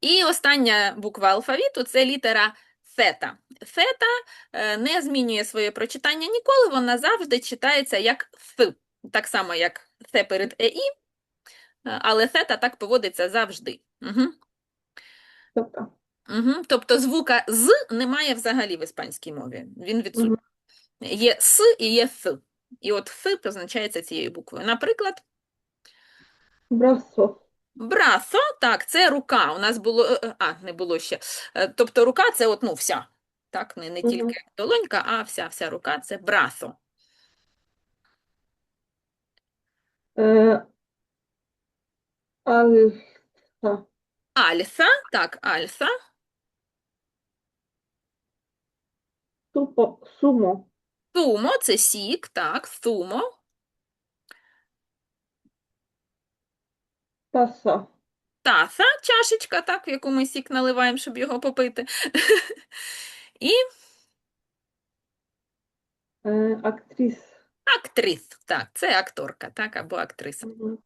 І остання буква алфавіту це літера фета. Фета е, не змінює своє прочитання ніколи, вона завжди читається як Ф. Так само, як Ц перед ЕІ, е, але фета так поводиться завжди. Угу. Тобто. Угу. Тобто звука з немає взагалі в іспанській мові. Він відсутній. Мгм. Є с і є ф. І от ф позначається цією буквою. Наприклад, Брасо. Брасо, так, це рука. У нас було, е, е, а, не було ще. Е, Тобто рука це от, ну, вся. Так, не, не тільки долонька, а вся, вся рука це брасо. Альса. Альса, так, альса. Сумо. Сумо це сік, так, сумо. Таса. Таса, чашечка, так, в яку ми сік наливаємо, щоб його попити. І Е, Актрис. актрис, так, це акторка, так, або актриса.